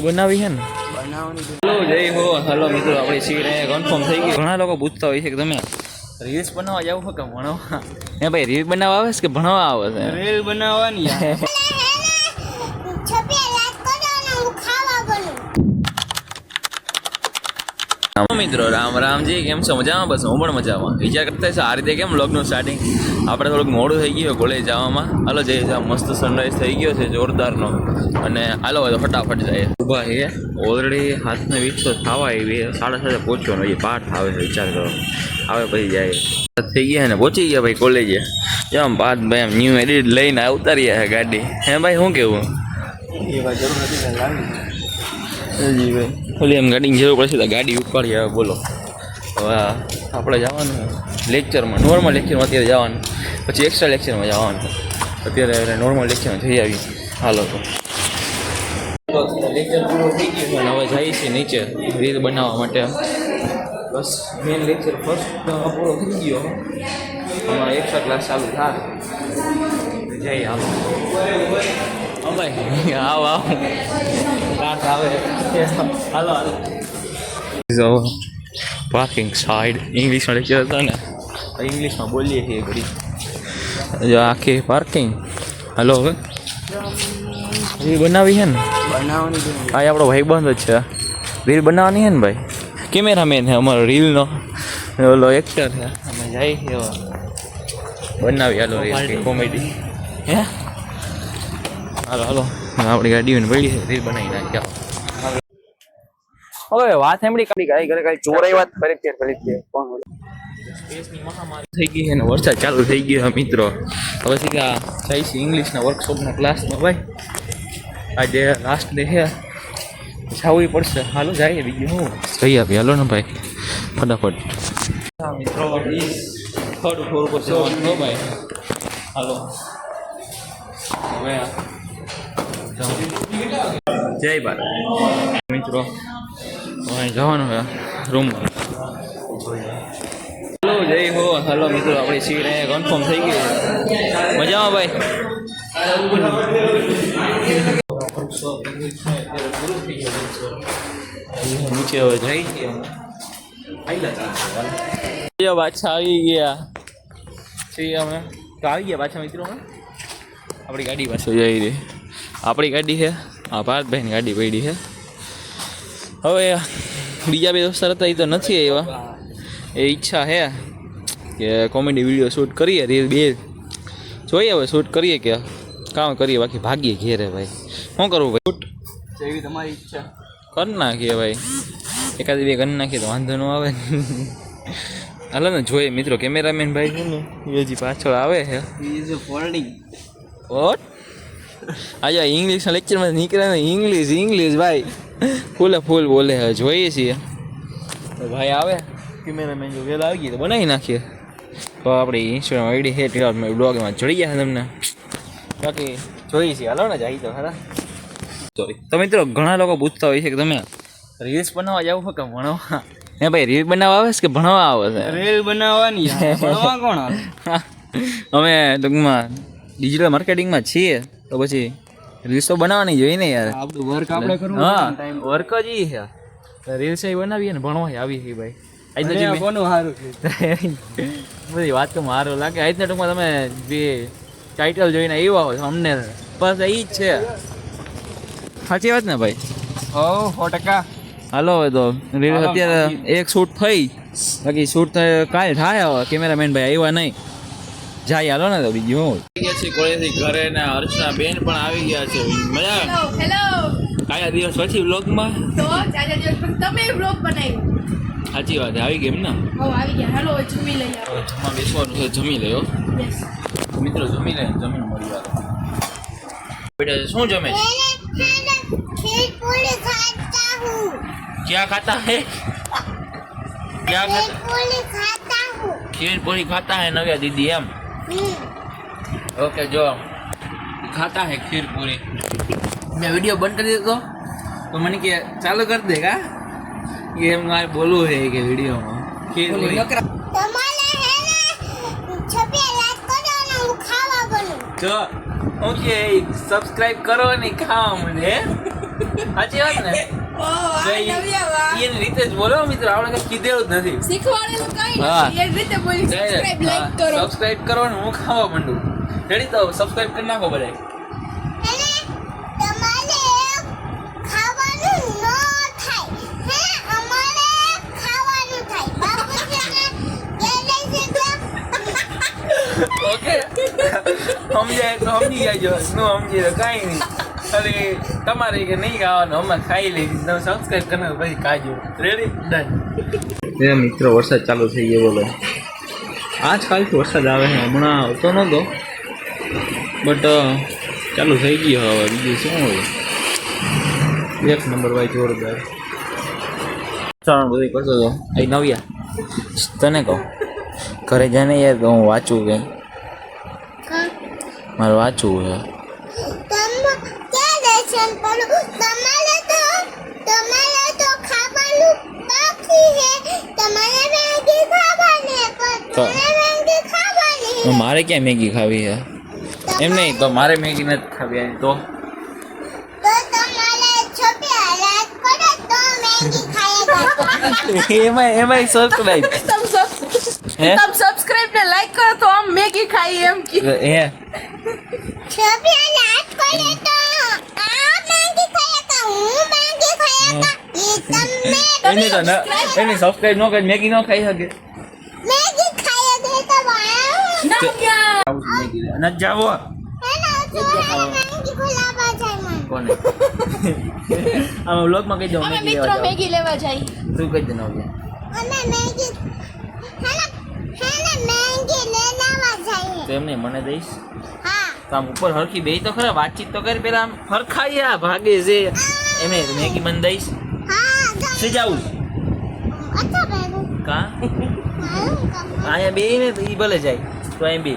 બનાવી છે ને? બનાવવાની હલો જય હો. હલો મિત્રો આપણે સીટ અહીંયા કન્ફર્મ થઈ ગઈ ઘણા લોકો પૂછતા હોય છે કે તમે રીલ્સ બનાવવા જાવ કે ભણવા? હે ભાઈ રીલ બનાવવા આવે છે કે ભણવા આવે છે? રીલ બનાવવાની યાર. છબી લાઈક કરો અને હું ખાવા બનું હા મિત્રો, રામ રામજી કેમ છો? મજામાં? બસ હું પણ મજામાં. વિચાર કરતા છે આ રીતે કેમ બ્લોગનું સ્ટાર્ટિંગ આપણે થોડુંક મોડું થઈ ગયું કોલેજ જવામાં. હાલો જઈએ જા મસ્ત સનરાઈઝ થઈ ગયો છે, જોરદારનો. અને હાલો તો ફટાફટ જાય ઊભા છે ઓલરેડી હાથને વીસો થવા આવી. સાડા સાતે પહોંચવાનો હજી પાઠ આવે છે, વિચાર કરો. આવે પછી જાય થઈ ગયા ને, પહોંચી ગયા ભાઈ કોલેજે. જેમ પાઠ ભાઈ આમ ન્યૂ એડિટ લઈને ઉતારી છે ગાડી. હે ભાઈ, શું કેવું? એવા જરૂર નથી જી ભાઈ ઓલી એમ ગાડીની જરૂર પડશે તો ગાડી ઉપાડી આવે બોલો. હવે આપણે જવાનું લેક્ચરમાં નોર્મલ લેક્ચરમાં અત્યારે જવાનું. પછી એક્સ્ટ્રા લેક્ચરમાં જવાનું. અત્યારે નોર્મલ લેક્ચરમાં જઈ આવી હાલો તો. લેક્ચર પૂરો થઈ ગયો અને હવે જઈએ છીએ નીચે રીલ બનાવવા માટે. બસ મેન લેક્ચર ફર્સ્ટ પૂરો થઈ ગયો. અમારો એક્સ્ટ્રા ક્લાસ ચાલુ થાય. જઈએ હાલો. હા આવ આવ. ક્લાસ આવે હાલો સો પાર્કિંગ સાઈડ ઇંગ્લિશમાં લખ્યો હતો ને. ઇંગ્લિશમાં બોલીએ છીએ ઘડી જો આખી પાર્કિંગ હાલો હવે રીલ બનાવી છે ને? બનાવવાની આ આપણો ભાઈબંધ જ છે. રીલ બનાવવાની છે ને ભાઈ? કેમેરામેન છે અમારો રીલનો ઓલો એક્ટર છે. અમે જાય છે બનાવી હાલો રીલ કોમેડી હે? હાલો હાલો. આપણી ગાડી પડી છે રીલ બનાવી નાખ્યા. હવે વાત સાંભળી કાઢી કાંઈ ઘરે કાઈ ચોરાઈ વાત ફરી ફેર ફરી ફેર કોણ થઈ ગઈ છે ને વરસાદ ચાલુ થઈ ગયો છે મિત્રો. હવે સીધા જાય છે ઇંગ્લિશના વર્કશોપના ક્લાસમાં ભાઈ. આજે લાસ્ટ ડે છે. જવું પડશે. હાલો જાય બીજું શું? જઈ આપી હાલો ને ભાઈ. ફટાફટ. મિત્રો થર્ડ ફ્લોર પર જવાનું ભાઈ. હાલો. હવે. જય ભારત. મિત્રો જવાનું છે રૂમમાં. હલો, જય હો, હલો મિત્રો, આપણી સીટ અહીંયા કન્ફર્મ થઈ ગઈ મજામાં ભાઈ? નીચે હવે જઈ ગયા પાછા આવી ગયા. છીએ અમે. તો આવી ગયા પાછા મિત્રો આપણી ગાડી પાછળ જઈ રહી. આપણી ગાડી છે. આ બહેન ગાડી પડી છે. હવે બીજા બે દોસ્તાર હતા એ તો નથી આવ્યા. એ ઈચ્છા છે કે કોમેડી વીડિયો શૂટ કરીએ રીલ બે. જોઈએ હવે શૂટ કરીએ કે કામ કરીએ બાકી ભાગીએ ઘેરે ભાઈ. શું કરવું ભાઈ? શૂટ જેવી તમારી ઈચ્છા. કરી નાખીએ ભાઈ. એકાદી બે કરી નાખીએ તો વાંધો ન આવે. હાલો ને જોઈએ મિત્રો કેમેરામેન ભાઈ છે ને એ હજી પાછળ આવે છે. ફોલ્ડિંગ વોટ આજે ઇંગ્લિશના લેક્ચરમાં નીકળે ને ઇંગ્લિશ ઇંગ્લિશ ભાઈ. ફૂલે ફૂલ બોલે હવે જોઈએ છીએ. ભાઈ આવે. કેમેરામેન જો વહેલા આવી ગઈ તો બનાવી નાખીએ. તો આપણે ઇન્સ્ટાગ્રામ આઈડી છે ટીઆર બ્લોગમાં જોડી ગયા તમને. બાકી જોઈએ છીએ. હાલો ને જાય તો ખરા સોરી તો મિત્રો ઘણા લોકો પૂછતા હોય છે કે તમે રીલ્સ બનાવવા જાવ કે ભણવા? હે ભાઈ રીલ બનાવવા આવે છે કે ભણવા આવે છે? રીલ બનાવવાની ભણવા કોણ અમે ટૂંકમાં ડિજિટલ માર્કેટિંગમાં છીએ. તો પછી રીલ્સ તો બનાવવાની જોઈએ ને યાર. આપણું વર્ક આપણે કરવું હા વર્ક જ ઈ છે. રીલ્સ એ બનાવીએ ને ભણવા આવી છે ભાઈ. આજ તો જે કોનું સારું છે? બધી વાત તો મારો લાગે. આજના ટૂંકમાં તમે જે ટાઇટલ જોઈને આવ્યા હોય અમને બસ એ જ છે. સાચી વાત ને ભાઈ? હો સો ટકા. હાલો હવે તો રીલ અત્યારે એક શૂટ થઈ. બાકી શૂટ કાલ થાય હવે. કેમેરામેન ભાઈ આવ્યા નહીં. જાય હાલો ને તો બીજું છીએ કોલેજથી ઘરે ને હર્ષના બેન પણ આવી ગયા છે. મજા હેલો કાયા દિવસ પછી વ્લોગમાં? તો ચાચા દિવસ પણ તમે વ્લોગ બનાવ્યો? સાચી વાત આવી ગઈ એમ ને? હો આવી ગયા. હેલો જમી લઈએ જમવા બેસવાનું છે જમી લેયો. મિત્રો જમી લે જમીન મળી વાત. બેટા શું જમે છે? ક્યાં ખાતા હે? ક્યાં ખાતા? ખીર પૂરી ખાતા હે. નવ્યા દીદી એમ? हम्म, ઓકે જો ખાતા હે ખીર પૂરી મેં વિડીયો બંધ કરી દીધો તો મને કે ચાલુ કરી દે કા કે એમ મારે બોલવું છે કે વિડીયોમાં ખીર પૂરી તમારે હે ને છબી લાઈક કરો અને હું ખાવા બનું જો ઓકે સબસ્ક્રાઇબ કરો અને ખાવા મને સાચી વાત ને ઓ આ તો ઈ- નવ્યા વાહ. ઈ એની રીતે જ બોલો મિત્રો આપણે કઈ કીધેલું જ નથી શીખવાડેલું કઈ હા. નથી એ રીતે બોલી સબસ્ક્રાઇબ લાઈક કરો સબસ્ક્રાઇબ કરો ને હું ખાવા માંડું રેડી તો સબસ્ક્રાઇબ કરી નાખો બધા અને તમારે ખાવાનું ન થાય. હે અમારે ખાવાનું થાય. બાપુજીને કહે છે કે ઓકે સમજાય તો સમજી જાયજો ન સમજી તો કાંઈ નહીં. અરે તમારે કે નહીં ખાવાનું હમણાં ખાઈ લઈ તમે સબસ્ક્રાઇબ કરીને પછી ખાજો. રેડી ડન એ મિત્રો વરસાદ ચાલુ થઈ ગયો બોલો. આજકાલથી વરસાદ આવે છે હમણાં આવતો નહોતો. બટ ચાલુ થઈ ગયું હવે. બીજું શું હોય? એક નંબર ભાઈ જોરદાર. ચાલો. બધું કરતો હતો અહીં નવ્યા. તને કહું. ઘરે જાને યાર તો હું વાંચું કંઈ. મારે વાંચવું છે. મારે ક્યાં મેગી ખાવી છે? એમ નહીં તો મારે મેગી નથી ખાવી એમ તો. તો તમારે છોકરી હરાજ કરે તો મેગી ખાઈ એમાં એમાં સબસ્ક્રાઇબ તમ સબ- હે? તમ સબસ્ક્રાઇબ ને લાઈક કરો તો આમ મેગી ખાઈ એમ કે. હે? છોકરી હરાજ કરે તો આ મેગી ખાઈ કે હું મેગી ખાઈ કે એ તમે એની તો ન એની સબસ્ક્રાઇબ ન કરી મેગી ન ખાઈ શકે. મેગી ખાઈ દે તો વાવ નવ્યા ન જાવો કોને? આમાં કહી દઉં મેગી લેવા મેગી લેવા જઈ તું કહી દે નવ્યા અમે મેગી હેલો હેલો મેગી લેવા જાય. તો એમને મને દઈશ? હા. તો આમ ઉપર હરખી બે તો ખરા વાતચીત તો કરી પેલા આમ હરખાઈ આ ભાગે છે. એમને મેગી મને દઈશ? હા તો જાવું? અચ્છા બેગો કા? અહીંયા બે ને તો ઈ ભલે જાય. તો એમ બે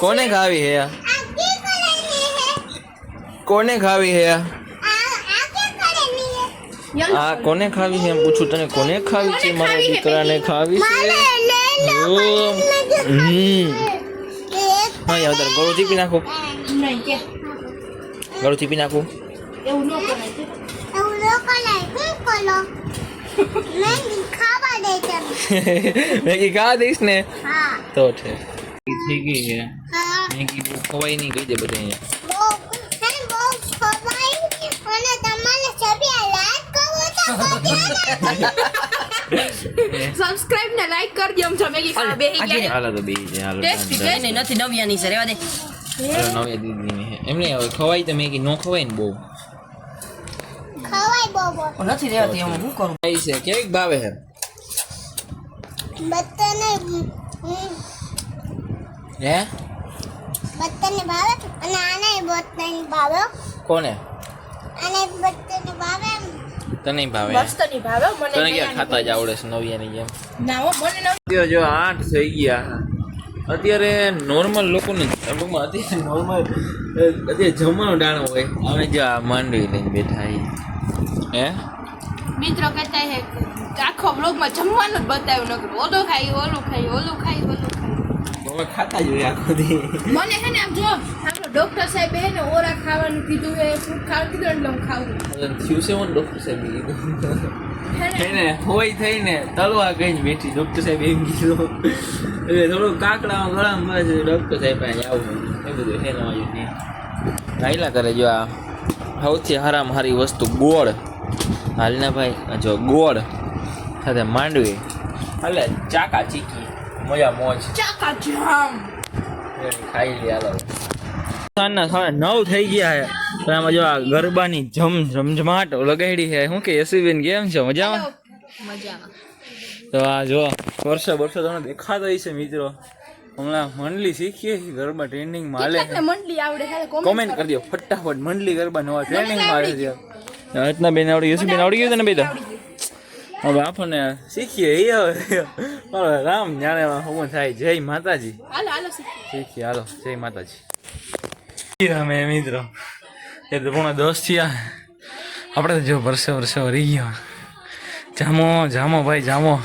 कोने खावी है या? कोने खावी है या? आ कोने खावी है? पूछू तने कोने खावी छे मारा दीकरा ने खावी छे हाँ या उधर गरुती पी नाखू नहीं के गरुती पी नाखू एउ नो कोने एउ नो कोने कोन कोलो मैं खावा दे छे मैं की खा देस ने हाँ. तो ठीक. થઈ ગઈ છે. હા મેગી બહુ ખવાય નહીં કહી દે બધા બહુ બહુ સબસ્ક્રાઇબ ને લાઈક કરી દો જો મેગી ખાવા બેહી ગયા. હાલો તો બે છે હાલો ટેસ્ટી done. ટેસ્ટી નથી નવ્યાની છે રેવા દે. નવ્યા દીદીની છે. એમ નહીં હવે ખવાય તો મેગી નો ખવાય ને બહુ. ખવાય બહુ બહુ. નથી રેવાતી હું શું કરું છે. કેવી ભાવે છે? હે? બધાને ભાવે? અને આને બધાને ભાવે. કોને? અને બધાને ભાવે તને ભાવે. મસ્તની ભાવે મને તને ક્યાં ખાતા જ આવડે છે નવ્યાની જેમ? ના હો મને ન જો આઠ થઈ ગયા. અત્યારે નોર્મલ લોકોને ટૂંકમાં અત્યારે નોર્મલ અત્યારે જમવાનો ડાણો હોય. અમે જો આ માંડવી લઈને બેઠા હે. મિત્રો કહેતા હે આખો બ્લોગમાં જમવાનું જ બતાવ્યું નકર. ઓલો ખાઈ ઓલું ખાઈ ઓલું ખાઈ ઓલું અમે ખાતા જોઈએ આખો દી મને છે ને આમ જો આપણો ડોક્ટર સાહેબ હે ને ઓરા ખાવાનું કીધું હે ફ્રૂટ ખાવાનું કીધું એટલે હું ખાવું. થયું છે મને ડોક્ટર સાહેબ કીધું. એને હોય થઈને તલવા કહીને બેઠી ડોક્ટર સાહેબ એમ કીધું. એટલે થોડું કાકડામાં ગળામાં ભરે છે ડોક્ટર સાહેબ પાસે આવું એ બધું હે નવાયું નહીં. ગાયલા કરે જો આ સૌથી હરામ હારી વસ્તુ ગોળ. હાલના ભાઈ આ જો ગોળ. સાથે માંડવી. એટલે ચાકા ચીકી. મજા મોજ. ચાકા જામ. ખાઈ લે હાલો. સાંજના સાડા નવ થઈ ગયા છે પણ આમાં જો આ ગરબાની જમ જમજમાટ લગાડી છે શું કે યશુબેન કેમ છે? મજામાં? મજામાં. તો આ જો વર્ષો વર્ષો તમને દેખાતો છે મિત્રો. હમણાં મંડલી શીખીએ છીએ ગરબા ટ્રેનિંગ માલે મંડલી આવડે કોમેન્ટ કરી. દો. ફટાફટ મંડલી ગરબા નવા ટ્રેનિંગમાં આવે છે. રચના બેન આવડી યશુ બેન આવડી ગયું તને બેટા? હવે આપણને શીખીએ એ હવે મારો રામ જાણે હવન થાય. જય માતાજી. હાલો હાલો શીખીએ. હાલો જય માતાજી. રામે મિત્રો. એ તો પૂણા દસ થયા. આપણે તો જો વર્ષે વર્ષે રહી ગયા. જામો જામો ભાઈ જામો.